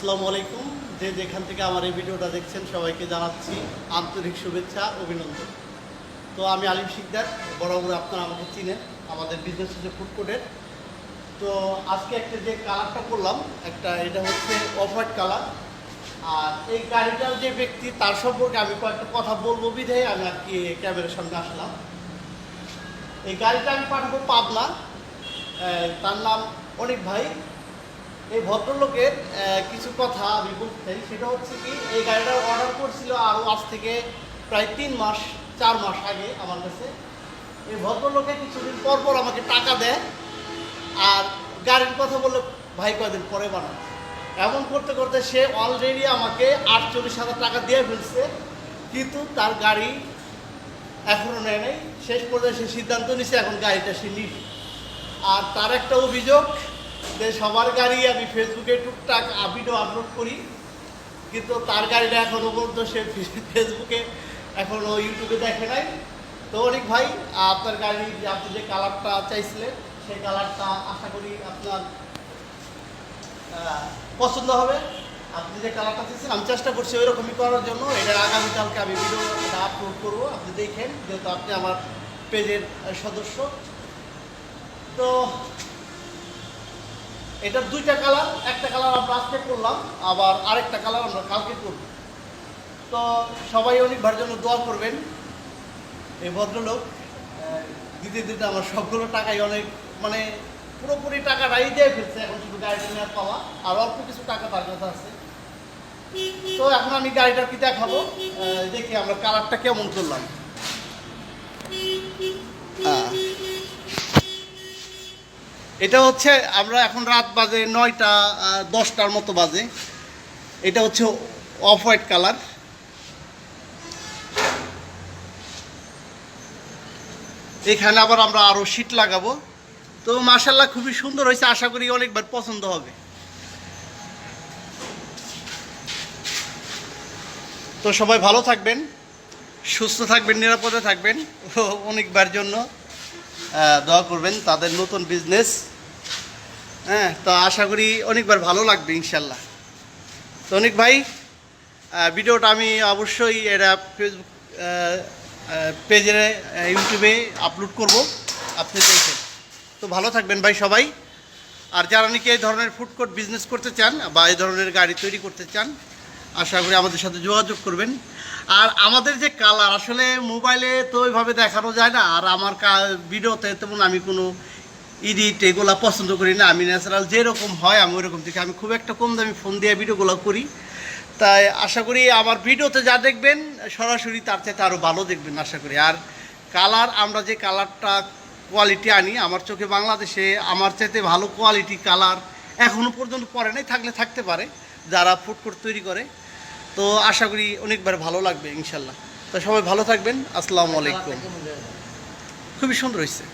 আসসালামু আলাইকুম। যে যেখান থেকে আমার এই ভিডিওটা দেখছেন, সবাইকে জানাচ্ছি আন্তরিক শুভেচ্ছা, অভিনন্দন। তো আমি আলিম শিকদার, বরাবর আপনারা আমাকে চিনেন, আমাদের বিজনেস হচ্ছে ফুড কোর্টের তো আজকে একটা যে কালারটা করলাম, একটা এটা হচ্ছে অফ হোয়াইট কালার আর এই গাড়িটার যে ব্যক্তি, তার সম্পর্কে আমি কয়েকটা কথা বলব বিধে আমি আর কি ক্যামেরার সামনে আসলাম। এই গাড়িটা আমি পাঠাবো পাবনা। তার নাম অনেক ভাই। এই ভদ্রলোকের কিছু কথা আমি বলতে সেটা হচ্ছে কি, এই গাড়িটা অর্ডার করছিল আরও আজ থেকে প্রায় তিন মাস, চার মাস আগে আমার কাছে। এই ভদ্রলোকে কিছুদিন পর পর আমাকে টাকা দেয় আর গাড়ির কথা বললে ভাই কয়দিন পরে বানায় এমন করতে করতে সে অলরেডি আমাকে আটচল্লিশ হাজার টাকা দিয়ে ফেলছে, কিন্তু তার গাড়ি এখনও নেয় নাই। শেষ পর্যায়ে সে সিদ্ধান্ত নিছে এখন গাড়িটা সে নিবে। আর তার একটা অভিযোগ যে সবার গাড়ি আমি ফেসবুকে টুকটাক ভিডিও আপলোড করি। কিন্তু তার গাড়িটা এখনও পর্যন্ত সে ফেসবুকে এখনও ইউটিউবে দেখে নাই। তো অনেক ভাই, আপনার গাড়ি, আপনি যে কালারটা চাইছিলেন, সেই কালারটা আশা করি আপনার পছন্দ হবে। আপনি যে কালারটা চাইছেন, আমি চেষ্টা করছি ওই রকমই করার জন্য। এটা আগামীকালকে আমি ভিডিওটা আপলোড করব। আপনি দেখেন, যেহেতু আপনি আমার পেজের সদস্য। তো এটার দুইটা কালার একটা কালার আমরা আজকে করলাম আবার আরেকটা কালার আমরা কালকে করব। তো সবাই অনেক ভাইয়ের জন্য দোয়া করবেন। এই ভদ্রলোক দিতে দিতে আমার সবগুলো টাকাই অনেক মানে পুরোপুরি টাকাটাই দিয়ে ফেলছে এখন শুধু গাড়িটা নেওয়ার পাওয়া। আর অল্প কিছু টাকা তার কাছে আছে। তো এখন আমি গাড়িটা কি দেখাবো? দেখি আমরা কালারটা কেমন করলাম। আহ, এটা হচ্ছে আমরা এখন রাত বাজে নয়টা দশটার মতো বাজে। এটা হচ্ছে অফ হোয়াইট কালার। এখানে আবার আমরা আরও শীট লাগাবো। তো মার্শাল্লাহ খুবই সুন্দর হয়েছে, আশা করি অনেকবার পছন্দ হবে। তো সবাই ভালো থাকবেন, সুস্থ থাকবেন, নিরাপদে থাকবেন। অনেকবার জন্য। দোয়া করবেন তাদের নতুন বিজনেস হ্যাঁ তো আশা করি অনেকবার ভালো লাগবে, ইনশাল্লাহ। তো অনেক ভাই ভিডিওটা আমি অবশ্যই এটা ফেসবুক পেজে ইউটিউবে আপলোড করব। আপনি দেখেন। তো ভালো থাকবেন ভাই সবাই। আর যারা নাকি এই ধরনের ফুড কোর্ট বিজনেস করতে চান বা এই ধরনের গাড়ি তৈরি করতে চান আশা করি আমাদের সাথে যোগাযোগ করবেন। আর আমাদের যে কালার, আসলে মোবাইলে তো ওইভাবে দেখানো যায় না, আর আমার ভিডিওতে তেমন আমি কোনো ইডিট এগুলা পছন্দ করি না। আমি ন্যাচারাল যেরকম হয়, আমি ওইরকম থেকে আমি খুব একটা কম দামি ফোন দিয়ে ভিডিওগুলো করি। তাই আশা করি আমার ভিডিওতে যা দেখবেন, সরাসরি তার চাইতে আরও ভালো দেখবেন, আশা করি। আর কালার, আমরা যে কালারটা কোয়ালিটি আনি, আমার চোখে বাংলাদেশে আমার চাইতে ভালো কোয়ালিটি কালার এখনও পর্যন্ত পরে নাই, থাকলে থাকতে পারে। যারা ফুড কোর্ট তৈরি করে তো আশা করি অনেকবার ভালো লাগবে ইনশাল্লাহ। তো সবাই ভালো থাকবেন আসসালামু আলাইকুম। খুবই সুন্দর হয়েছে।